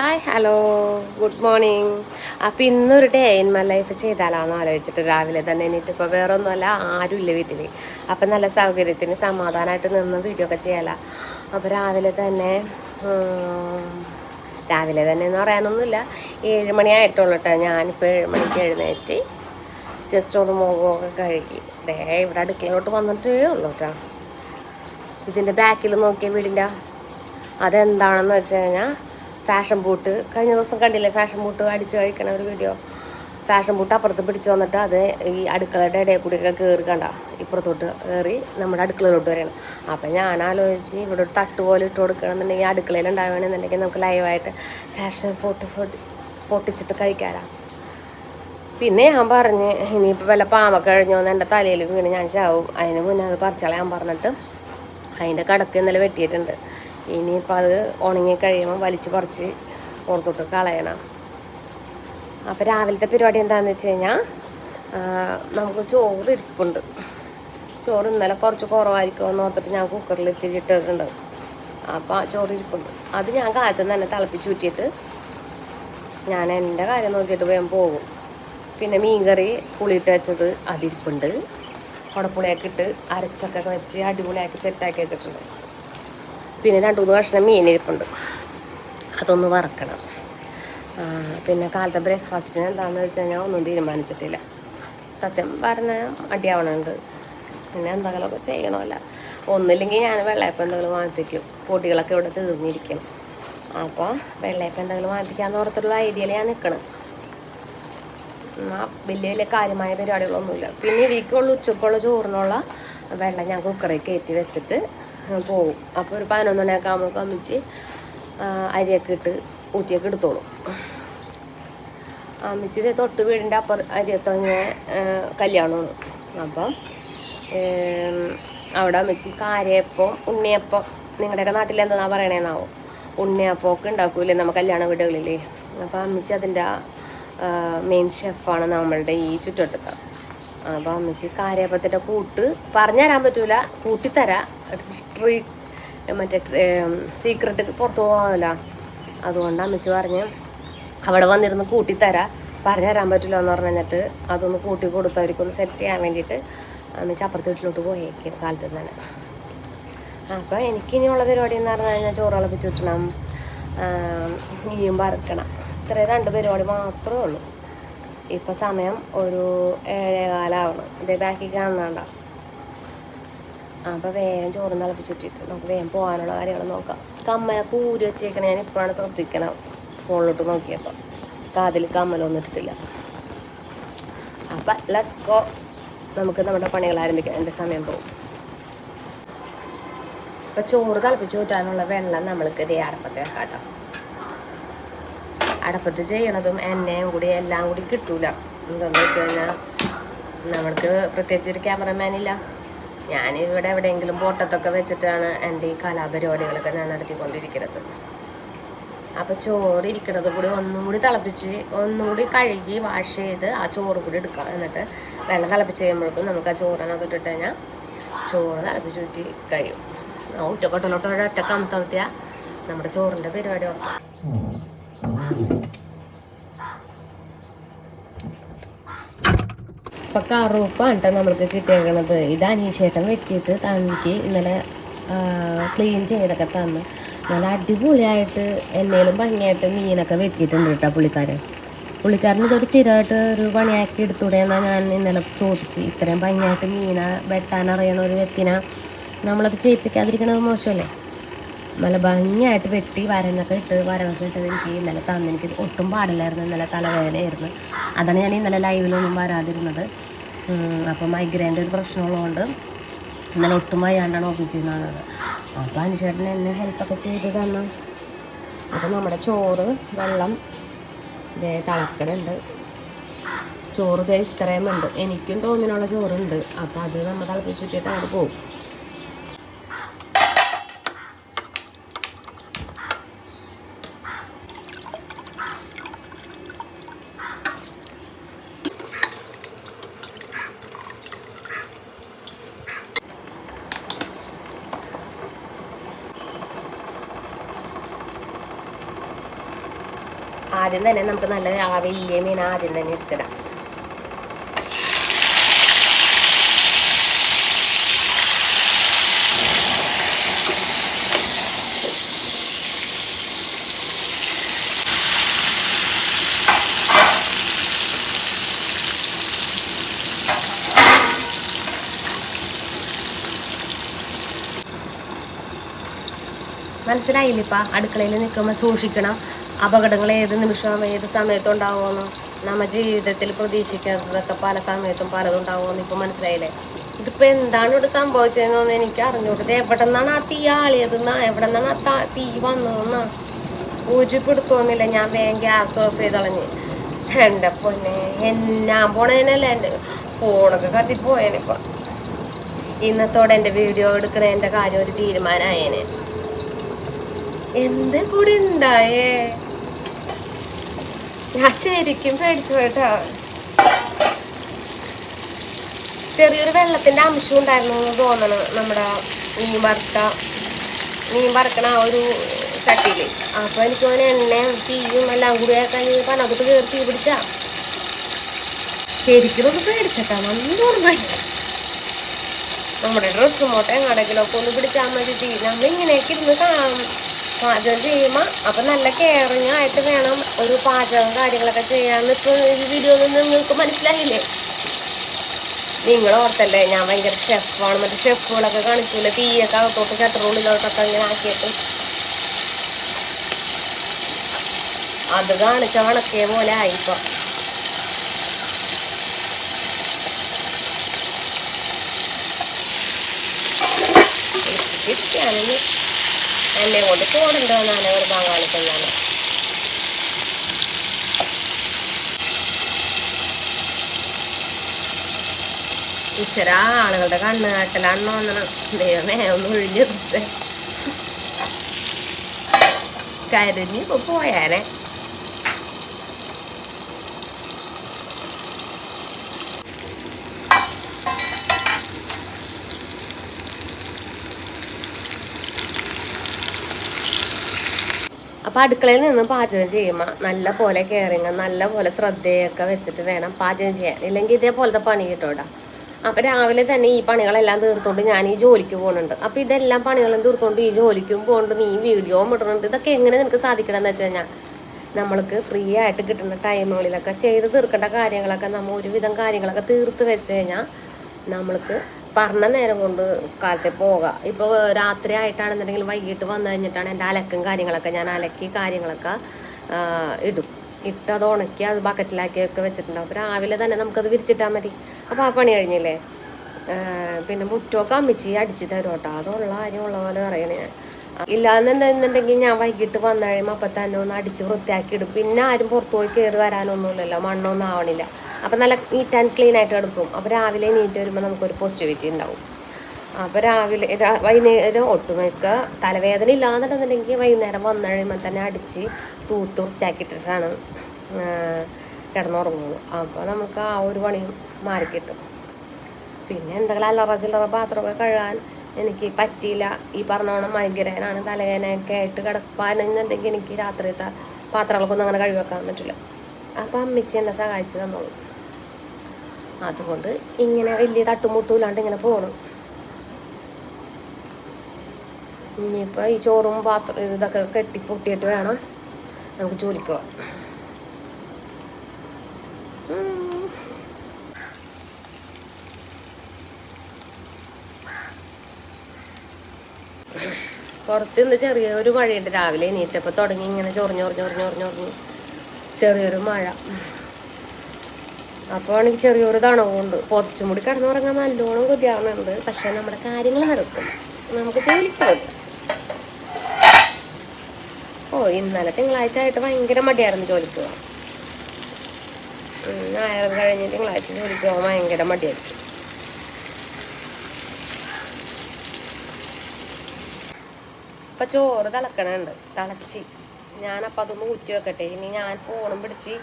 Hi hello good morning അപ്പം ഇന്നൊരു day in my life ചെയ്താലാണെന്ന് ആലോചിച്ചിട്ട് രാവിലെ തന്നെ എന്നിട്ടിപ്പോൾ വേറെ ഒന്നുമല്ല ആരുമില്ല വീട്ടിൽ അപ്പം നല്ല സൗകര്യത്തിന് സമാധാനമായിട്ട് നിന്ന് വീഡിയോ ഒക്കെ ചെയ്യാല. അപ്പോൾ രാവിലെ തന്നെ രാവിലെ തന്നെ എന്ന് പറയാനൊന്നുമില്ല. ഏഴ് മണിയായിട്ടുള്ളൂ കേട്ടോ ഞാനിപ്പോൾ ഏഴ് മണിക്ക് എഴുന്നേറ്റ് ജസ്റ്റ് ഒന്ന് മുഖമൊക്കെ കഴുകി. ദേ ഇവിടെ അടുക്കളയിലോട്ട് വന്നിട്ടേ ഉള്ളൂ കേട്ടോ ഇതിന്റെ ബാക്കിൽ നോക്കിയ വീടിന്റെ അതെന്താണെന്ന് വെച്ച് കഴിഞ്ഞാൽ ഫാഷൻ ബൂട്ട് കഴിഞ്ഞ ദിവസം കണ്ടില്ലേ ഫാഷൻ ബൂട്ട് അടിച്ച് കഴിക്കണ ഒരു വീഡിയോ ഫാഷൻ ബൂട്ട് അപ്പുറത്ത് പിടിച്ച് വന്നിട്ട് അത് ഈ അടുക്കളയുടെ ഇടയിൽ കൂടിയൊക്കെ കയറി കണ്ട ഇപ്പുറത്തോട്ട് കയറി നമ്മുടെ അടുക്കളയിലോട്ട് വരണം അപ്പം ഞാൻ ആലോചിച്ച് ഇവിടെ ഒരു തട്ട് പോലെ ഇട്ട് കൊടുക്കണമെന്നുണ്ടെങ്കിൽ അടുക്കളയിൽ ഉണ്ടാവുകയാണെന്നുണ്ടെങ്കിൽ നമുക്ക് ലൈവായിട്ട് ഫാഷൻ ഫോട്ട് ഫോട്ട് പൊട്ടിച്ചിട്ട് കഴിക്കാറാ പിന്നെ ഞാൻ പറഞ്ഞ് ഇനിയിപ്പോൾ വല്ല പാമ്പൊക്കെ കഴിഞ്ഞോന്ന് എന്റെ തലയിൽ വീണ് ഞാൻ ചാവും. അതിന് മുന്നേ അത് പറിച്ചളയാൻ പറഞ്ഞിട്ട് അതിന്റെ കടക്ക് ഇന്നലെ വെട്ടിയിട്ടുണ്ട്. ഇനിയിപ്പോൾ അത് ഉണങ്ങി കഴിയുമ്പോൾ വലിച്ച് പറിച്ച് പുറത്തോട്ട് കളയണം. അപ്പോൾ രാവിലത്തെ പരിപാടി എന്താണെന്ന് വെച്ച് കഴിഞ്ഞാൽ നമുക്ക് ചോറ് ഇരിപ്പുണ്ട്. ചോറ് ഇന്നലെ കുറച്ച് കുറവായിരിക്കും എന്ന് ഓർത്തിട്ട് ഞാൻ കുക്കറിൽ ഇട്ടിട്ടുണ്ട്. അപ്പോൾ ആ ചോറ് ഇരിപ്പുണ്ട്. അത് ഞാൻ കാലത്ത് തന്നെ തിളപ്പിച്ച് ഊറ്റിയിട്ട് ഞാൻ എന്റെ കാര്യം നോക്കിയിട്ട് വേഗം പോകും. പിന്നെ മീൻകറി പുളിയിട്ട് വെച്ചത് അതിരിപ്പുണ്ട്. കുടപ്പുളിയൊക്കെ ഇട്ട് അരച്ചൊക്കെ വെച്ച് അടിപൊളിയാക്കി സെറ്റാക്കി വെച്ചിട്ടുണ്ട്. പിന്നെ രണ്ട് മൂന്ന് കഷ്ണം മീനിരിപ്പുണ്ട്. അതൊന്ന് വറക്കണം. പിന്നെ കാലത്തെ ബ്രേക്ക്ഫാസ്റ്റിന് എന്താണെന്ന് വെച്ച് കഴിഞ്ഞാൽ ഒന്നും തീരുമാനിച്ചിട്ടില്ല. സത്യം പറഞ്ഞാൽ അടിയാവണുണ്ട് പിന്നെ എന്തെങ്കിലുമൊക്കെ ചെയ്യണമല്ല. ഒന്നില്ലെങ്കിൽ ഞാൻ വെള്ളയപ്പം എന്തെങ്കിലും വാങ്ങിപ്പിക്കും. പൊടികളൊക്കെ ഇവിടെ തീർന്നിരിക്കണം. അപ്പോൾ വെള്ളയപ്പം എന്തെങ്കിലും വാങ്ങിപ്പിക്കാന്ന് ഓർത്തൊരു ഐഡിയയിൽ ഞാൻ നിൽക്കണം വലിയ വലിയ കാര്യമായ പരിപാടികളൊന്നുമില്ല. പിന്നെ ഇവയ്ക്കുള്ള ഉച്ചക്കുള്ള ചോറിനുള്ള വെള്ളം ഞാൻ കുക്കറിൽ കയറ്റി വെച്ചിട്ട് പോകും അപ്പോൾ ഒരു പതിനൊന്ന് മണിയൊക്കെ ആകുമ്പോൾ അമ്മിച്ച് അരിയൊക്കെ ഇട്ട് ഊറ്റിയൊക്കെ എടുത്തോളും. അമ്മിച്ച് തൊട്ട് വീടിന്റെ അപ്പുറ അരിയത്തങ്ങനെ കല്യാണമാണ്. അപ്പം അവിടെ അമ്മിച്ച് കാരയപ്പം ഉണ്ണിയപ്പം നിങ്ങളുടെയൊക്കെ നാട്ടിൽ എന്താ പറയണേന്നാവും? ഉണ്ണിയപ്പമൊക്കെ ഉണ്ടാക്കൂലേ നമ്മൾ കല്യാണ വീടുകളിൽ അപ്പോൾ അമ്മിച്ച് അതിന്റെ മെയിൻ ഷെഫാണ് നമ്മളുടെ ഈ ചുറ്റുവട്ടത്ത് അപ്പോൾ അമ്മച്ചി കാരയപ്പത്തിന്റെ കൂട്ട് പറഞ്ഞു തരാൻ പറ്റൂല കൂട്ടിത്തരാം. ട്രീ മറ്റേ സീക്രട്ട് പുറത്തു പോകാമല്ല അതുകൊണ്ട് അമ്മച്ച് പറഞ്ഞ് അവിടെ വന്നിരുന്ന് കൂട്ടിത്തരാം പറഞ്ഞു തരാൻ പറ്റില്ല എന്ന് പറഞ്ഞു കഴിഞ്ഞിട്ട് അതൊന്ന് കൂട്ടി കൊടുത്തവർക്കൊന്ന് സെറ്റ് ചെയ്യാൻ വേണ്ടിയിട്ട് അമ്മച്ച് അപ്പുറത്തെ വീട്ടിലോട്ട് പോയേക്കും കാലത്ത് തന്നെ അപ്പോൾ എനിക്കിനിയുള്ള പരിപാടി എന്ന് പറഞ്ഞു കഴിഞ്ഞാൽ ചോറ് തിളപ്പിച്ച് വിട്ടണം മീൻ വറുക്കണം. ഇത്രയും രണ്ട് പരിപാടി മാത്രമേ ഉള്ളൂ. ഇപ്പോൾ സമയം ഒരു ഏഴേകാലാവണം. ഇതേ ബാക്കി കാണണ്ട അപ്പോൾ വേഗം ചോറ് തിളപ്പിച്ചിട്ടിട്ട് നമുക്ക് വേഗം പോകാനുള്ള കാര്യങ്ങൾ നോക്കാം. കമ്മല കൂരി വെച്ചേക്കണ ഞാൻ ഇപ്പോഴാണ് ശ്രദ്ധിക്കണം ഫോണിലോട്ട് നോക്കിയപ്പോൾ കാതിൽ കമ്മലൊന്നും ഇട്ടിട്ടില്ല. അപ്പം ലസ്കോ നമുക്ക് നമ്മുടെ പണികൾ ആരംഭിക്കാം. എന്റെ സമയം പോകും. അപ്പം ചോറ് തിളപ്പിച്ച് കൂട്ടാനുള്ള വെള്ളം നമ്മൾക്ക് ഇതേ അടപ്പത്ത് വെക്കാം കേട്ടോ. അടപ്പത്ത് ചെയ്യണതും എണ്ണയും കൂടി എല്ലാം കൂടി കിട്ടൂല. എന്താണെന്ന് വെച്ച് കഴിഞ്ഞാൽ നമ്മൾക്ക് പ്രത്യേകിച്ച് ഒരു ക്യാമറമാൻ ഇവിടെ എവിടെയെങ്കിലും ബോട്ടത്തൊക്കെ വെച്ചിട്ടാണ് എന്റെ ഈ കലാപരിപാടികളൊക്കെ ഞാൻ നടത്തിക്കൊണ്ടിരിക്കുന്നത്. അപ്പോൾ ചോറ് ഇരിക്കുന്നത് കൂടി ഒന്നും കൂടി തിളപ്പിച്ച് ഒന്നും കൂടി കഴുകി വാഷ് ചെയ്ത് ആ ചോറ് കൂടി എടുക്കാം. എന്നിട്ട് വെള്ളം തിളപ്പിച്ച് കഴിയുമ്പോഴേക്കും നമുക്ക് ആ ചോറിനകത്ത് ഇട്ടിട്ട് കഴിഞ്ഞാൽ ചോറ് തിളപ്പിച്ച് ഊറ്റി കഴിയും. ആ കമത്തത്തിയാൽ നമ്മുടെ ചോറിന്റെ പരിപാടി ഓർക്കാം ഇപ്പം കറുപ്പാണ് കേട്ടോ നമ്മൾക്ക് കിട്ടിയേക്കണത്. ഇത് അനീഷേട്ടൻ വെട്ടിയിട്ട് തനിക്ക് ഇന്നലെ ക്ലീൻ ചെയ്തൊക്കെ തന്ന്. നല്ല അടിപൊളിയായിട്ട് എന്നേലും ഭംഗിയായിട്ട് മീനൊക്കെ വെട്ടിയിട്ടുണ്ട് കേട്ടോ പുള്ളിക്കാരൻ. പുള്ളിക്കാരൻ ഇതൊരു സ്ഥിരമായിട്ട് ഒരു പണിയാക്കി എടുത്തൂടെ എന്നാൽ ഞാൻ ഇന്നലെ ചോദിച്ച്. ഇത്രയും ഭംഗിയായിട്ട് മീന വെട്ടാൻ അറിയണ ഒരു വ്യക്തിനെ നമ്മളത് ചെയ്യിപ്പിക്കാതിരിക്കണത് മോശമല്ലേ? നല്ല ഭംഗിയായിട്ട് വെട്ടി വരനൊക്കെ ഇട്ട് വരവൊക്കെ ഇട്ടത് എനിക്ക് ഇന്നലെ തന്നെ. എനിക്ക് ഒട്ടും പാടില്ലായിരുന്നു. ഇന്നലെ തലവേദനയായിരുന്നു. അതാണ് ഞാൻ ഇന്നലെ ലൈവിലൊന്നും വരാതിരുന്നത്. അപ്പം അപ്പോൾ മൈഗ്രൈന്റെ ഒരു പ്രശ്നമുള്ളതുകൊണ്ട് ഇന്നലെ ഒട്ടും വയ്യാണ്ടാണ് ഓഫീസിൽ നിന്ന് വന്നത് അപ്പോൾ അനുശേട്ടൻ എന്നെ ഹെൽപ്പൊക്കെ ചെയ്ത് തന്നു. അപ്പോൾ നമ്മുടെ ചോറ് വെള്ളം ഇതേ തളക്കലുണ്ട് ചോറ് ഇതേ ഇത്രയും ഉണ്ട്. എനിക്കും തോന്നിനുള്ള ചോറുണ്ട്. അപ്പോൾ അത് നമ്മൾ തിളപ്പിച്ചിട്ടിട്ട് അവിടെ പോകും. ആദ്യം തന്നെ നമുക്ക് നല്ല ആ വലിയ മീൻ ആദ്യം തന്നെ എടുത്തിടാം. മനസ്സിലായില്ലിപ്പ അടുക്കളയിൽ നിൽക്കുമ്പോൾ സൂക്ഷിക്കണം. അപകടങ്ങൾ ഏത് നിമിഷം ഏത് സമയത്തും ഉണ്ടാവുമെന്ന് നമ്മ ജീവിതത്തിൽ പ്രതീക്ഷിക്കാത്തതൊക്കെ പല സമയത്തും പലതും ഉണ്ടാവുമെന്ന് ഇപ്പൊ മനസ്സിലായില്ലേ? ഇതിപ്പോ എന്താണ് ഇവിടെ സംഭവിച്ചതെന്നൊന്നും എനിക്ക് അറിഞ്ഞൂടെ. ഇത് എവിടെ നിന്നാണ് ആ തീ ആളിയതെന്നാ എവിടെ നിന്നാണ് ആ തീ വന്നതെന്നാ ഒരു പിടുത്തോന്നില്ല ഞാൻ വേഗം ഗ്യാസ് ഓഫ് ചെയ്ത് കളഞ്ഞ് എന്റെ പൊന്നെ എന്നാ പോണേനല്ല എന്റെ ഫോണൊക്കെ കത്തിപ്പോയേനിപ്പ ഇന്നത്തോടെ എന്റെ വീഡിയോ എടുക്കണേന്റെ കാര്യം ഒരു തീരുമാനമായേനെ എന്ത് കൂടി ഉണ്ടായേ ഞാൻ ശരിക്കും പേടിച്ചു പോയിട്ടോ. ചെറിയൊരു വെള്ളത്തിന്റെ അംശം ഉണ്ടായിരുന്നു എന്ന് തോന്നണ് നമ്മുടെ മീൻ വറുത്ത മീൻ വറക്കണ ആ ഒരു ചട്ടിയിൽ അപ്പൊ എനിക്ക് അവന് എണ്ണയും തീയും എല്ലാം കൂടി ആക്കാൻ പനകത്ത് കയറി തീ പിടിച്ച. ശരിക്കും ഒന്ന് പേടിച്ചട്ടാ നല്ലോണം നമ്മുടെ ഡ്രസ്സ് മോട്ട എങ്ങടെങ്കിലും ഒക്കെ ഒന്ന് പിടിച്ചാൽ മതി തീ. നമ്മളിങ്ങനെയൊക്കെ ഇരുന്ന് കാണാം. പാചകം ചെയ്യുമ്പോൾ അപ്പം നല്ല കെയറിങ് ആയിട്ട് വേണം ഒരു പാചകം കാര്യങ്ങളൊക്കെ ചെയ്യാന്ന് ഇപ്പോൾ ഈ വീഡിയോ നിങ്ങൾക്ക് മനസ്സിലായില്ലേ? നിങ്ങൾ ഓർത്തല്ലേ ഞാൻ ഭയങ്കര ഷെഫാണ് മറ്റേ ഷെഫുകളൊക്കെ കാണിക്കൂല? തീയൊക്കെ അകത്തോട്ട് ചട്ടറുള്ളിലോട്ടൊക്കെ ഇങ്ങനെ ആക്കിയിട്ട്. അത് കാണിച്ച കണക്കേ പോലെ ആയിപ്പോ എന്നെ കൊണ്ട് പോടുണ്ടോ എന്നാണ് ഒരു കാണിക്കുന്നതാണ് ഈശ്വര ആളുകളുടെ കണ്ണ് കാട്ടലാണെന്ന് തോന്നണം. ദൈവമേ ഒന്ന് ഒഴിഞ്ഞു കരഞ്ഞ് ഇപ്പൊ പോയാനെ അപ്പോൾ അടുക്കളയിൽ നിന്ന് പാചകം ചെയ്യുമ്പോൾ നല്ല പോലെ കെയറിങ് നല്ല പോലെ ശ്രദ്ധയൊക്കെ വെച്ചിട്ട് വേണം പാചകം ചെയ്യാൻ. ഇല്ലെങ്കിൽ ഇതേപോലത്തെ പണി കിട്ടൂടാ. അപ്പോൾ രാവിലെ തന്നെ ഈ പണികളെല്ലാം തീർത്തുകൊണ്ട് ഞാൻ ഈ ജോലിക്ക് പോകുന്നുണ്ട് അപ്പോൾ ഇതെല്ലാം പണികളും തീർത്തുകൊണ്ട് ഈ ജോലിക്കും പോകുന്നുണ്ട് നീ വീഡിയോ ഇടുന്നുണ്ട് ഇതൊക്കെ എങ്ങനെ നിനക്ക് സാധിക്കണമെന്ന് വെച്ച് കഴിഞ്ഞാൽ നമ്മൾക്ക് ഫ്രീ ആയിട്ട് കിട്ടുന്ന ടൈമുകളിലൊക്കെ ചെയ്ത് തീർക്കേണ്ട കാര്യങ്ങളൊക്കെ നമ്മൾ ഒരുവിധം കാര്യങ്ങളൊക്കെ തീർത്ത് വെച്ച് കഴിഞ്ഞാൽ നമ്മൾക്ക് പറഞ്ഞ നേരം കൊണ്ട് കാലത്തെ പോകാം ഇപ്പോൾ രാത്രി ആയിട്ടാണെന്നുണ്ടെങ്കിൽ വൈകിട്ട് വന്നു കഴിഞ്ഞിട്ടാണ് എന്റെ അലക്കും കാര്യങ്ങളൊക്കെ. ഞാൻ അലക്കി കാര്യങ്ങളൊക്കെ ഇടും. ഇട്ട് അത് ഉണക്കി അത് ബക്കറ്റിലാക്കി ഒക്കെ വെച്ചിട്ടുണ്ടാവും. അപ്പോൾ രാവിലെ തന്നെ നമുക്കത് വിരിച്ചിട്ടാൽ മതി. അപ്പോൾ ആ പണി കഴിഞ്ഞില്ലേ? പിന്നെ മുറ്റമൊക്കെ അമ്മിച്ചി അടിച്ച് തരും കേട്ടോ. അതുള്ള കാര്യം ഉള്ള പോലെ പറയണേ ഇല്ലാന്നുണ്ടെന്നുണ്ടെങ്കിൽ ഞാൻ വൈകിട്ട് വന്നു കഴിയുമ്പോൾ അപ്പം തന്നെ ഒന്ന് അടിച്ച് വൃത്തിയാക്കി ഇടും. പിന്നെ ആരും പുറത്തു പോയി കയറി വരാനൊന്നുമില്ലല്ലോ. മണ്ണൊന്നും ആവണില്ല. അപ്പം നല്ല നീറ്റ് ആൻഡ് ക്ലീൻ ആയിട്ട് എടുക്കും. അപ്പോൾ രാവിലെ നീറ്റ് വരുമ്പോൾ നമുക്കൊരു പോസിറ്റിവിറ്റി ഉണ്ടാവും. അപ്പോൾ രാവിലെ വൈകുന്നേരം ഒട്ടുമിക്ക തലവേദന ഇല്ലാന്നുണ്ടെന്നുണ്ടെങ്കിൽ വൈകുന്നേരം വന്നു കഴിയുമ്പോൾ തന്നെ അടിച്ച് തൂത്ത് വൃത്തിയാക്കിയിട്ടിട്ടാണ് കിടന്നുറങ്ങുന്നത്. അപ്പോൾ നമുക്ക് ആ ഒരു പണിയും മാറിക്കിട്ടും പിന്നെ എന്തെങ്കിലും അല്ലറ ചില്ലറ പാത്രമൊക്കെ കഴുകാൻ എനിക്ക് പറ്റിയില്ല. ഈ പറഞ്ഞോണം മൈഗ്രേനാണ് തലവേദനയൊക്കെ ആയിട്ട് കിടപ്പാനെന്നുണ്ടെങ്കിൽ എനിക്ക് രാത്രിയത്തെ പാത്രങ്ങളൊക്കെ ഒന്നും അങ്ങനെ കഴുകി പറ്റില്ല. അപ്പം അമ്മച്ചി എന്നെ സഹായിച്ചു തന്നോളൂ. അതുകൊണ്ട് ഇങ്ങനെ വലിയ തട്ടുമുട്ടുമില്ലാണ്ട് ഇങ്ങനെ പോകണം ഇനിയിപ്പോൾ ഈ ചോറും പാത്രം ഇതൊക്കെ കെട്ടി പൊട്ടിയിട്ട് വേണം നമുക്ക് ജോലിക്ക് പോവാം. പുറത്ത് നിന്ന് ചെറിയൊരു മഴയുണ്ട്. രാവിലെ എണീറ്റപ്പോൾ തുടങ്ങി ഇങ്ങനെ ചൊറിഞ്ഞൊറിഞ്ഞൊറിഞ്ഞൊറിഞ്ഞൊറിഞ്ഞു ചൊറിഞ്ഞ് ചൊറിഞ്ഞ് ചൊറിഞ്ഞ് ചൊറിഞ്ഞ് ചെറിയൊരു മഴ. അപ്പോൾ ആണെങ്കിൽ ചെറിയൊരു തണവുണ്ട് പുറച്ചും കൂടി കിടന്നുറങ്ങാൻ നല്ലോണം കൊതിയാവുന്നുണ്ട്. പക്ഷെ നമ്മുടെ കാര്യങ്ങൾ നടക്കും. നമുക്ക് ജോലിക്ക് ഓ ഇന്നലെ തിങ്കളാഴ്ച ആയിട്ട് ഭയങ്കര മടിയായിരുന്നു ജോലിക്ക് പോകാൻ. ഞായറും കഴിഞ്ഞ് തിങ്കളാഴ്ച ജോലിക്ക് പോകാൻ ഭയങ്കര മടിയായിരിക്കും. അപ്പൊ ചോറ് തിളക്കണുണ്ട്. തിളച്ച്. ഞാനപ്പോൾ അതൊന്ന് ഊറ്റി വെക്കട്ടെ. ഇനി ഞാൻ ഫോണും പിടിച്ച്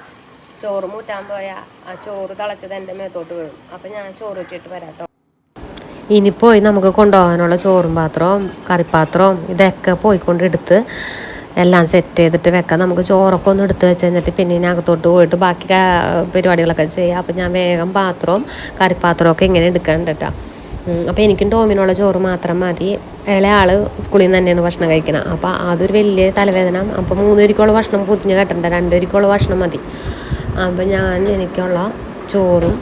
ചോറ് മൂറ്റാൻ പോയാൽ ആ ചോറ് തിളച്ചത് എന്റെ മേത്തോട്ട് വീഴും. അപ്പം ഞാൻ ചോറ് ഇട്ടിട്ട് വരാം കേട്ടോ ഇനി പോയി നമുക്ക് കൊണ്ടുപോകാനുള്ള ചോറും പാത്രവും കറിപ്പാത്രവും ഇതൊക്കെ പോയിക്കൊണ്ട് എടുത്ത് എല്ലാം സെറ്റ് ചെയ്തിട്ട് വെക്കാം. നമുക്ക് ചോറൊക്കെ ഒന്ന് എടുത്ത് വെച്ച് കഴിഞ്ഞിട്ട് പിന്നെ ഇനി അകത്തോട്ട് പോയിട്ട് ബാക്കി പരിപാടികളൊക്കെ ചെയ്യാം. അപ്പം ഞാൻ വേഗം പാത്രവും കറിപ്പാത്രവും ഒക്കെ ഇങ്ങനെ എടുക്കണ്ട കേട്ടോ അപ്പോൾ എനിക്കും ടോമിനുള്ള ചോറ് മാത്രം മതി. ഇളയ ആൾ സ്കൂളിൽ നിന്ന് തന്നെയാണ് ഭക്ഷണം കഴിക്കുന്നത് അപ്പോൾ അതൊരു വലിയ തലവേദന. അപ്പോൾ മൂന്ന് പേർക്കുള്ള ഭക്ഷണം പൊതിഞ്ഞ് കെട്ടണ്ട. രണ്ട് പേർക്കുള്ള ഭക്ഷണം മതി. അപ്പോൾ ഞാൻ എനിക്കുള്ള ചോറും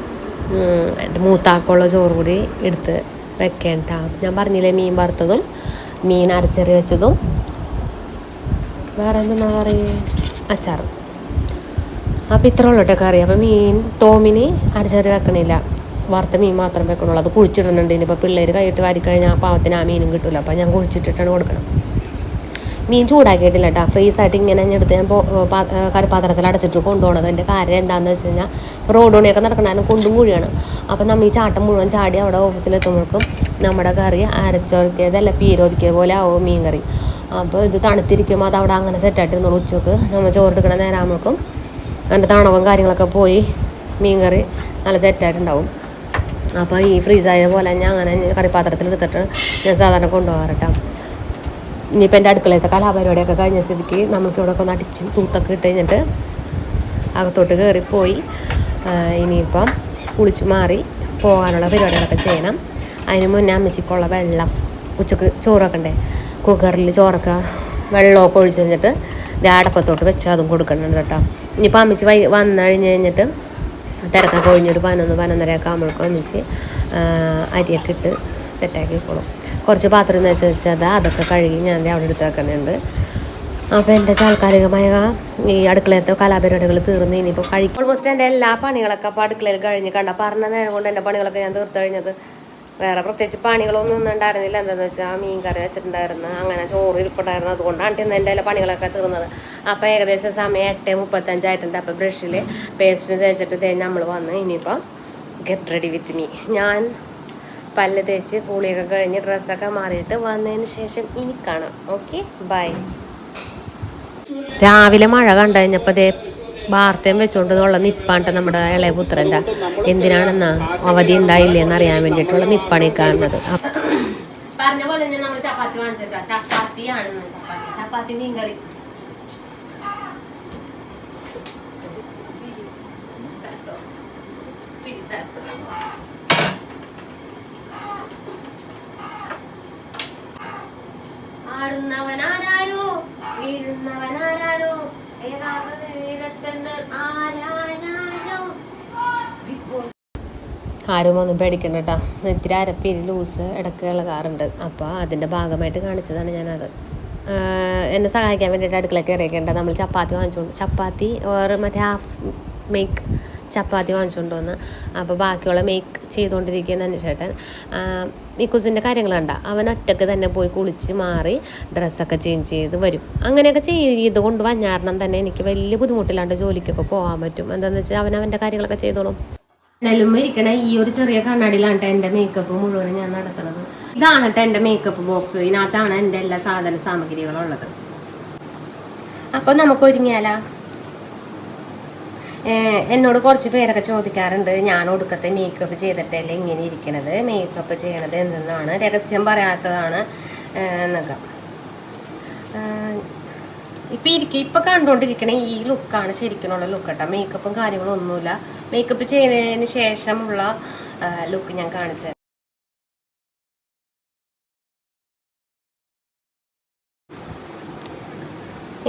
മൂത്താക്കുള്ള ചോറ് കൂടി എടുത്ത് വെക്കേണ്ട ഞാൻ പറഞ്ഞില്ലേ മീൻ വറുത്തതും മീൻ അരച്ചറി വെച്ചതും. വേറെ എന്താ പറയുക അച്ചാർ. അപ്പോൾ ഇത്ര ഉള്ളൂ കേട്ടോ കറി. അപ്പോൾ മീൻ ടോമിന് അരച്ചറി വെക്കണില്ല. വറുത്ത മീൻ മാത്രം വെക്കണുള്ളൂ. അത് കുഴിച്ചിടുന്നുണ്ട്. ഇനിയിപ്പോൾ പിള്ളേർ കൈയിട്ട് വാരിക്കഴിഞ്ഞാൽ പാവത്തിന് ആ മീനും കിട്ടില്ല അപ്പോൾ ഞാൻ കുഴിച്ചിട്ടിട്ടാണ് കൊടുക്കണം മീൻ ചൂടാക്കിയിട്ടില്ല കേട്ടോ ഫ്രീസായിട്ട് ഇങ്ങനെ ഞാൻ എടുത്ത് ഞാൻ കരുപാത്രത്തിൽ അടച്ചിട്ട് കൊണ്ടുപോകണത് എന്റെ കാര്യം എന്താണെന്ന് വെച്ച് കഴിഞ്ഞാൽ ഇപ്പോൾ റോഡ് പണിയൊക്കെ നടക്കണാലും കുണ്ടും കുഴിയാണ്. അപ്പോൾ നമ്മൾ ഈ ചാട്ടം മുഴുവൻ ചാടി അവിടെ ഓഫീസിലെത്തുമ്പോഴേക്കും നമ്മുടെ കറി അരച്ചൊരുക്കിയതല്ല പീരൊതുക്കിയ പോലെ ആവും മീൻ കറി അപ്പോൾ ഇത് തണുത്തിരിക്കുമ്പോൾ അത് അവിടെ അങ്ങനെ സെറ്റായിട്ടിരുന്നുള്ളൂ ഉച്ചയ്ക്ക്. നമ്മൾ ചോറെടുക്കണ നേരമാകുമ്പോഴേക്കും അതിന്റെ തണവും കാര്യങ്ങളൊക്കെ പോയി മീൻ കറി നല്ല സെറ്റായിട്ടുണ്ടാവും അപ്പോൾ ഈ ഫ്രീസായ പോലെ ഞാൻ അങ്ങനെ കറിപ്പാത്രത്തിൽ എടുത്തിട്ട് ഞാൻ സാധാരണ കൊണ്ടുപോകാറട്ടോ ഇനിയിപ്പോൾ എന്റെ അടുക്കളയത്തെ കലാപരിപാടിയൊക്കെ കഴിഞ്ഞ സ്ഥിതിക്ക് നമുക്ക് ഇവിടെ ഒന്ന് അടിച്ച് തൂത്തൊക്കെ ഇട്ട് കഴിഞ്ഞിട്ട് അകത്തോട്ട് കയറിപ്പോയി ഇനിയിപ്പം കുളിച്ചു മാറി പോകാനുള്ള പരിപാടികളൊക്കെ ചെയ്യണം. അതിന് മുന്നേ അമ്മച്ചിക്കുള്ള വെള്ളം ഉച്ചയ്ക്ക് ചോറൊക്കെ കുക്കറിൽ ചോറൊക്കെ വെള്ളമൊക്കെ ഒഴിച്ച് കഴിഞ്ഞിട്ട് അടപ്പത്തോട്ട് വെച്ച് അതും കൊടുക്കുന്നുണ്ട് കേട്ടോ. ഇനിയിപ്പോൾ അമ്മച്ചി വൈ വന്നു കഴിഞ്ഞ് കഴിഞ്ഞിട്ട് തിരക്കൊക്കെ ഒഴിഞ്ഞൊരു പതിനൊന്ന് പതിനൊന്നരയൊക്കെ ആകുമ്പോഴേക്കും അമ്മച്ചി അരിയൊക്കെ ഇട്ട് സെറ്റാക്കിക്കോളും. കുറച്ച് പാത്രം എന്ന് വെച്ചാൽ വെച്ചാൽ അതൊക്കെ കഴുകി ഞാൻ അവിടെ എടുത്ത് വെക്കുന്നുണ്ട്. അപ്പോൾ എന്റെ താൽക്കാലികമായ ഈ അടുക്കളയത്തെ കലാപരിപാടികൾ തീർന്ന് ഇനിയിപ്പോൾ കഴിക്കും ഓൾമോസ്റ്റ് എന്റെ എല്ലാ പണികളൊക്കെ അപ്പോൾ അടുക്കളയിൽ കഴിഞ്ഞ് കണ്ട? പറഞ്ഞ നേരം കൊണ്ട് എന്റെ പണികളൊക്കെ ഞാൻ തീർത്ത് കഴിഞ്ഞത്. വേറെ പ്രത്യേകിച്ച് പണികളൊന്നും ഒന്നും ഉണ്ടായിരുന്നില്ല. എന്താണെന്ന് വെച്ചാൽ മീൻ കറി വെച്ചിട്ടുണ്ടായിരുന്നു. അങ്ങനെ ചോറ് ഇരിപ്പുണ്ടായിരുന്നു. അതുകൊണ്ടാണ് ഇന്ന് എന്റെ എല്ലാ പണികളൊക്കെ തീർന്നത്. അപ്പോൾ ഏകദേശം സമയം എട്ട് മുപ്പത്തഞ്ചായിട്ടുണ്ട് അപ്പോൾ ബ്രഷിൽ പേസ്റ്റ് തേച്ചിട്ട് തേഞ്ഞ് നമ്മൾ വന്ന് ഇനിയിപ്പോൾ ഗെറ്റ് റെഡി വിത്ത് മീ ഞാൻ പല്ല് തേച്ച് കൂളിയൊക്കെ കഴിഞ്ഞ് ഡ്രസ്സൊക്കെ മാറിയിട്ട് വന്നതിന് ശേഷം ഇനി കാണാം. ഓക്കെ ബൈ രാവിലെ മഴ കണ്ടു കഴിഞ്ഞപ്പോൾ ദേ വാർത്തയും വെച്ചുകൊണ്ട് ഉള്ള നിപ്പാണ്ട് നമ്മുടെ ഇളയ പുത്രന്റെ എന്തിനാണെന്നാ അവധി ഉണ്ടായില്ലേ എന്നറിയാൻ വേണ്ടിയിട്ടുള്ള നിപ്പാണ് ഈ കാണുന്നത് പറഞ്ഞ പോലെ തന്നെ നമ്മൾ ചപ്പാത്തി വാങ്ങിച്ചിട്ടാ ചപ്പാത്തിയാണെന്ന് ചപ്പാത്തി. ചപ്പാത്തി മീൻകറി. ആടുന്നവനാരാരോ ആരാരാരോ? ആരും ഒന്നും പേടിക്കണ്ട കേട്ടോ ഇത്തിരി അരപ്പേരി ലൂസ് ഇടയ്ക്ക് ഇളകാറുണ്ട് അപ്പോൾ അതിന്റെ ഭാഗമായിട്ട് കാണിച്ചതാണ് ഞാനത്. എന്നെ സഹായിക്കാൻ വേണ്ടിയിട്ട് അടുക്കളയ്ക്ക് കയറിയേക്കേണ്ട. നമ്മൾ ചപ്പാത്തി വാങ്ങിച്ചുകൊണ്ട് ചപ്പാത്തി ഓർ മറ്റേ ഹാഫ് മേക്ക് ചപ്പാത്തി വാങ്ങിച്ചുകൊണ്ട് വന്ന് അപ്പോൾ ബാക്കിയുള്ള മേക്ക് ചെയ്തുകൊണ്ടിരിക്കുന്ന അനുശേട്ടൻ മിക്കുസിന്റെ കാര്യങ്ങൾ കണ്ട. അവൻ ഒറ്റയ്ക്ക് തന്നെ പോയി കുളിച്ച് മാറി ഡ്രസ്സൊക്കെ ചേഞ്ച് ചെയ്ത് വരും. അങ്ങനെയൊക്കെ ചെയ്ത് കൊണ്ട് വഞ്ഞാരണം തന്നെ എനിക്ക് വലിയ ബുദ്ധിമുട്ടില്ലാണ്ട് ജോലിക്കൊക്കെ പോകാൻ പറ്റും. എന്താണെന്ന് വെച്ചാൽ അവൻ അവന്റെ കാര്യങ്ങളൊക്കെ ചെയ്തോളും. നെല്ലുമ്മ ഇരിക്കണ. ഈ ഒരു ചെറിയ കണ്ണാടിയിലാണ് എന്റെ മേക്കപ്പ് മുഴുവനും ഞാൻ നടത്തുന്നത് ഇതാണ് കേട്ടോ എന്റെ മേക്കപ്പ് ബോക്സ് ഇതിനകത്താണ് എന്റെ എല്ലാ സാധന സാമഗ്രികളും ഉള്ളത് അപ്പോൾ നമുക്ക് ഒരുങ്ങിയാലാ? എന്നോട് കുറച്ച് പേരൊക്കെ ചോദിക്കാറുണ്ട്. ഞാൻ ഒടുക്കത്തെ മേക്കപ്പ് ചെയ്തിട്ടല്ലേ ഇങ്ങനെ ഇരിക്കണത്? മേക്കപ്പ് ചെയ്യണത് എന്തെന്നാണ്? രഹസ്യം പറയാത്തതാണ് എന്നൊക്കെ. ഇപ്പം ഇരിക്കുക ഇപ്പം കണ്ടുകൊണ്ടിരിക്കണ ഈ ലുക്കാണ് ശരിക്കുള്ള ലുക്ക് കേട്ടോ മേക്കപ്പും കാര്യങ്ങളും ഒന്നുമില്ല. മേക്കപ്പ് ചെയ്യുന്നതിന് ശേഷമുള്ള ലുക്ക് ഞാൻ കാണിച്ചത്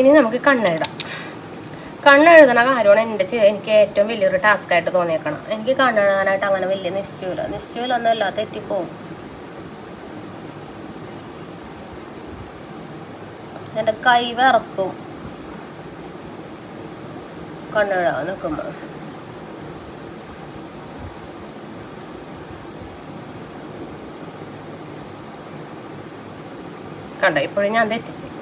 ഇനി നമുക്ക് കണ്ണെഴുതാം കണ്ണെഴുതണ കാര്യമാണ് എന്റെ എനിക്ക് ഏറ്റവും വലിയൊരു ടാസ്ക് ആയിട്ട് തോന്നിയേക്കണം എനിക്ക് കണ്ണെഴുതാനായിട്ട് അങ്ങനെ വലിയ നിശ്ചയമില്ല. നിശ്ചയമില്ലൊന്നും അല്ലാതെ എത്തിപ്പോവും. എന്റെ കൈ വിറക്കും. കണ്ണെഴുതാൻ നിൽക്കുമ്പോൾ കണ്ടോ ഇപ്പോഴും ഞാൻ തെറ്റിച്ച്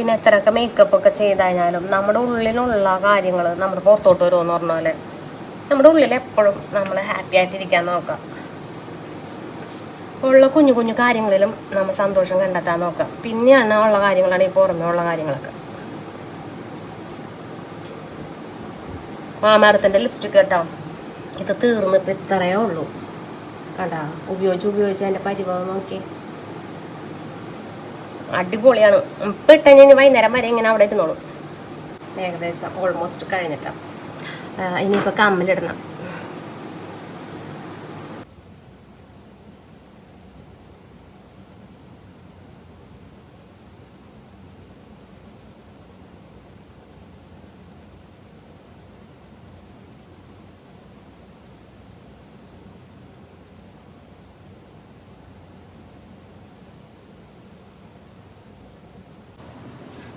പിന്നെ എത്രയൊക്കെ മേക്കപ്പ് ഒക്കെ ചെയ്തായാലും നമ്മുടെ ഉള്ളിലുള്ള കാര്യങ്ങൾ നമ്മൾ പുറത്തോട്ട് വരുമെന്ന് പറഞ്ഞ പോലെ. നമ്മുടെ ഉള്ളിൽ എപ്പോഴും നമ്മൾ ഹാപ്പി ആയിട്ടിരിക്കാൻ നോക്കാം ഉള്ള കുഞ്ഞു കുഞ്ഞു കാര്യങ്ങളിലും നമ്മൾ സന്തോഷം കണ്ടെത്താൻ നോക്കാം പിന്നെയാണ് ഉള്ള കാര്യങ്ങളാണ് ഈ പുറമേ ഉള്ള കാര്യങ്ങളൊക്കെ. മാമാരത്തിന്റെ ലിപ്സ്റ്റിക് കേട്ടോ. ഇത് തീർന്നിപ്പോൾ ഇത്രയേ ഉള്ളൂ. കണ്ട? ഉപയോഗിച്ച് ഉപയോഗിച്ച് അതിന്റെ പരിഭവം നോക്കി അടിപൊളിയാണ്. ഇപ്പം ഇട്ട് വൈകുന്നേരം വരെ ഇങ്ങനെ അവിടെ ഇരുന്നോളൂ ഏകദേശം ഓൾമോസ്റ്റ് കഴിഞ്ഞിട്ടാ. ഇനിയിപ്പോൾ കമ്മിലിടണം.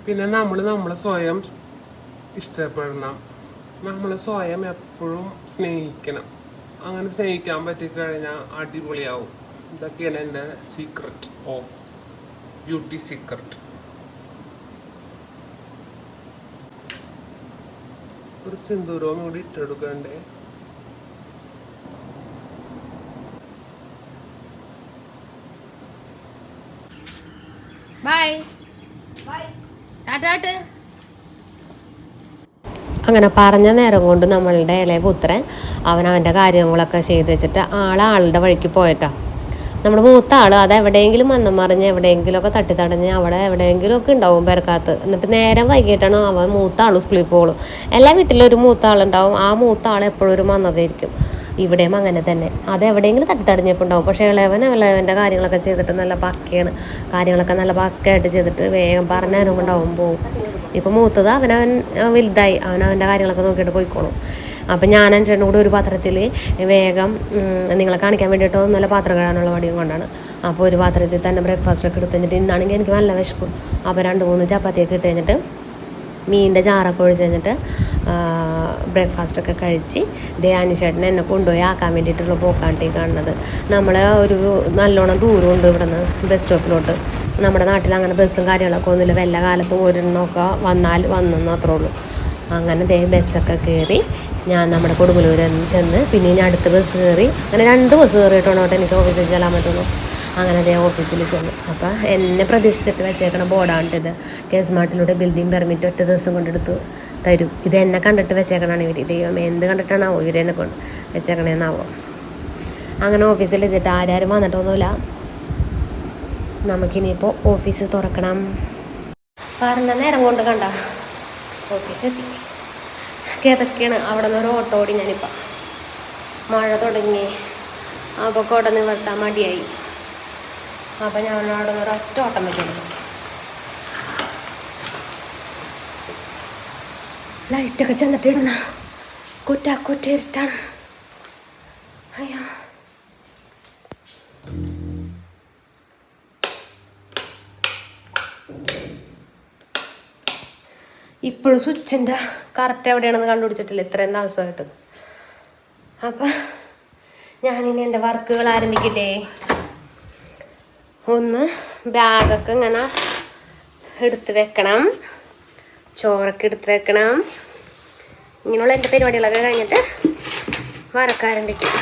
പിന്നെ നമ്മൾ നമ്മളെ സ്വയം ഇഷ്ടപ്പെടണം. നമ്മൾ സ്വയം എപ്പോഴും സ്നേഹിക്കണം. അങ്ങനെ സ്നേഹിക്കാൻ പറ്റിക്കഴിഞ്ഞാൽ അടിപൊളിയാവും. ഇതൊക്കെയാണ് എന്റെ സീക്രട്ട് ഓഫ് ബ്യൂട്ടി സീക്രട്ട് ഒരു സിന്ദൂരവും കൂടി ഇട്ടെടുക്കണ്ടേ? ബൈ അങ്ങനെ പറഞ്ഞ നേരം കൊണ്ട് നമ്മളുടെ ഇളയ പുത്രൻ അവൻ അവന്റെ കാര്യങ്ങളൊക്കെ ചെയ്ത് വെച്ചിട്ട് ആൾ ആളുടെ വഴിക്ക് പോയിട്ടാ നമ്മുടെ മൂത്ത ആൾ അത് എവിടെയെങ്കിലും വന്നു മറിഞ്ഞ് എവിടെയെങ്കിലുമൊക്കെ തട്ടിത്തടഞ്ഞ് അവിടെ എവിടെയെങ്കിലും ഒക്കെ ഉണ്ടാവും പെരക്കാത്ത്. എന്നിട്ട് നേരം വൈകിട്ടാണ് അവൻ മൂത്ത ആൾ സ്കൂളിൽ പോകുള്ളൂ. എല്ലാ വീട്ടിലും ഒരു മൂത്ത ആളുണ്ടാവും. ആ മൂത്ത ആൾ എപ്പോഴും ഒരു ഇവിടെയും അങ്ങനെ തന്നെ. അത് എവിടെയെങ്കിലും തട്ടിത്തടഞ്ഞപ്പോൾ ഉണ്ടാവും പക്ഷേ ഇളയവൻ ഇളയവന്റെ കാര്യങ്ങളൊക്കെ ചെയ്തിട്ട് നല്ല പക്കയാണ്. കാര്യങ്ങളൊക്കെ നല്ല പക്കയായിട്ട് ചെയ്തിട്ട് വേഗം പറഞ്ഞ നേരം കൊണ്ടാവും പോവും. ഇപ്പം മൂത്തത് അവനവൻ വലുതായി. അവനവന്റെ കാര്യങ്ങളൊക്കെ നോക്കിയിട്ട് പോയിക്കോളും. അപ്പം ഞാൻ അഞ്ചെണ്ണം കൂടി ഒരു പാത്രത്തിൽ വേഗം നിങ്ങളെ കാണിക്കാൻ വേണ്ടിയിട്ട് നല്ല പാത്രം കഴുകാനുള്ള പടിയും കൊണ്ടാണ്. അപ്പോൾ ഒരു പാത്രത്തിൽ തന്നെ ബ്രേക്ക്ഫാസ്റ്റ് ഒക്കെ എടുത്ത് കഴിഞ്ഞിട്ട് ഇന്നാണെങ്കിൽ എനിക്ക് നല്ല വിശക്കും അപ്പോൾ രണ്ട് മൂന്ന് ചപ്പാത്തിയൊക്കെ ഇട്ട് കഴിഞ്ഞിട്ട് മീനിന്റെ ചാറൊക്കെ ഒഴിച്ച് കഴിഞ്ഞിട്ട് ബ്രേക്ക്ഫാസ്റ്റൊക്കെ കഴിച്ച് ദയാനി ചേട്ടൻ എന്നെ കൊണ്ടുപോയി ആക്കാൻ വേണ്ടിയിട്ടുള്ള പോക്കാണ്ടി കാണുന്നത്. നമ്മൾ ഒരു നല്ലോണം ദൂരമുണ്ട് ഇവിടെ നിന്ന് ബസ് സ്റ്റോപ്പിലോട്ട് നമ്മുടെ നാട്ടിൽ അങ്ങനെ ബസ്സും കാര്യങ്ങളൊക്കെ ഒന്നുമില്ല. വല്ല കാലത്തും ഒരെണ്ണമൊക്കെ വന്നാൽ വന്നെന്ന് അത്രേ ഉള്ളൂ. അങ്ങനെ ദേ ബസ്സൊക്കെ കയറി ഞാൻ നമ്മുടെ കൊടുങ്ങല്ലൂർ ചെന്ന് പിന്നെ ഇനി അടുത്ത ബസ് കയറി അങ്ങനെ രണ്ട് ബസ് കയറിയിട്ടാണ് എനിക്ക് ഓഫീസിൽ ചെല്ലാൻ പറ്റുള്ളൂ. അങ്ങനെ അതേ ഓഫീസിൽ ചെന്നു. അപ്പോൾ എന്നെ പ്രതീക്ഷിച്ചിട്ട് വെച്ചേക്കണ ഇത്. കെ സ്മാർട്ടിലൂടെ ബിൽഡിംഗ് പെർമിറ്റ് ഒറ്റ ദിവസം കൊണ്ടെടുത്ത് തരും. ഇത് എന്നെ കണ്ടിട്ട് വെച്ചേക്കണാണ് ഇവർ ദൈവം എന്ത് കണ്ടിട്ടാണാവോ ഇവർ എന്നെ കൊണ്ട് വെച്ചേക്കണേന്നാവോ. അങ്ങനെ ഓഫീസിൽ എത്തിയിട്ട് ആരാരും വന്നിട്ടൊന്നുമില്ല. നമുക്കിനിയിപ്പോൾ ഓഫീസ് തുറക്കണം. പറഞ്ഞ നേരം കൊണ്ട് കണ്ട ഓഫീസ് എത്തി. കിതക്കാണ് അവിടെ നിന്ന് ഒരു ഓട്ടോ ഓടി ഞാനിപ്പോൾ മഴ തുടങ്ങി. അപ്പോൾ കുട നിവർത്താൻ മടിയായി. അപ്പം ഞാൻ അവിടെ ഒരു ഒറ്റ ഓട്ടം വെച്ചോളൂ ലൈറ്റൊക്കെ ചെന്നിട്ട് ഇടണ. കുറ്റാക്കുറ്റ ഇരുട്ടാണ്. അയ്യോ. ഇപ്പോഴും സ്വിച്ചിന്റെ കറക്റ്റ് എവിടെയാണെന്ന് കണ്ടുപിടിച്ചിട്ടില്ല. ഇത്രയും ദിവസമായിട്ട് അപ്പം ഞാനിനി എന്റെ വർക്കുകൾ ആരംഭിക്കട്ടെ. ഒന്ന് ബാഗൊക്കെ ഇങ്ങനെ എടുത്ത് വെക്കണം. ചോറൊക്കെ എടുത്ത് വെക്കണം. ഇങ്ങനെയുള്ള എന്റെ പരിപാടികളൊക്കെ കഴിഞ്ഞിട്ട് വരക്കാരംഭിക്കും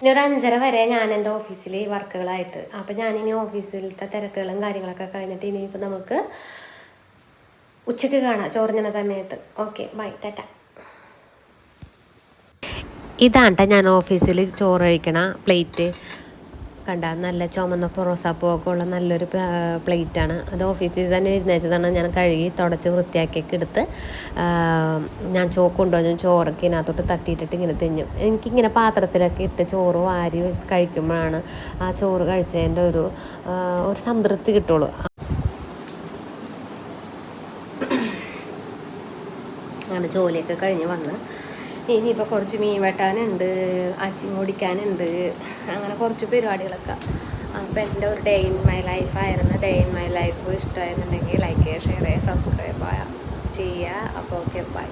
ഇനി ഒരു അഞ്ചര വരെ ഞാൻ എന്റെ ഓഫീസിൽ വർക്കുകളായിട്ട്. അപ്പം ഞാനിനി ഓഫീസിലത്തെ തിരക്കുകളും കാര്യങ്ങളൊക്കെ കഴിഞ്ഞിട്ട് ഇനിയിപ്പോൾ നമുക്ക് ഉച്ചയ്ക്ക് കാണാം ചോറിഞ്ഞ സമയത്ത്. Okay bye ta ta. ഇതാണ് ഞാൻ ഓഫീസിൽ ചോറ് കഴിക്കണ പ്ലേറ്റ്. കണ്ട നല്ല ചുമന്ന റോസാപ്പൂവൊക്കെ ഉള്ള നല്ലൊരു പ്ലേറ്റാണ്. അത് ഓഫീസിൽ തന്നെ ഇരുന്നേച്ചതാണ് ഞാൻ കഴുകി തുടച്ച് വൃത്തിയാക്കിയൊക്കെ എടുത്ത് ഞാൻ ചോ കൊണ്ടുവന്ന് ചോറൊക്കെ ഇതിനകത്തോട്ട് തട്ടിയിട്ടിട്ട് ഇങ്ങനെ തിന്നും. എനിക്കിങ്ങനെ പാത്രത്തിലൊക്കെ ഇട്ട് ചോറ് വാരി കഴിക്കുമ്പോഴാണ് ആ ചോറ് കഴിച്ചതിന്റെ ഒരു ഒരു സംതൃപ്തി കിട്ടുള്ളൂ. അങ്ങനെ ജോലിയൊക്കെ കഴിഞ്ഞ് വന്ന് ഇനിയിപ്പോൾ കുറച്ച് മീൻ വെട്ടാനുണ്ട് അച്ചിങ് ഓടിക്കാനുണ്ട് അങ്ങനെ കുറച്ച് പരിപാടികളൊക്കെ. അപ്പോൾ എന്റെ ഒരു ഡേ ഇൻ മൈ ലൈഫ് ആയിരുന്ന. ഡേ ഇൻ മൈ ലൈഫ് ഇഷ്ടമായിരുന്നുണ്ടെങ്കിൽ ലൈക്ക് ചെയ്യുക ഷെയർ ചെയ്യുക. സബ്സ്ക്രൈബ് ചെയ്യുക അപ്പോൾ ഓക്കെ ബൈ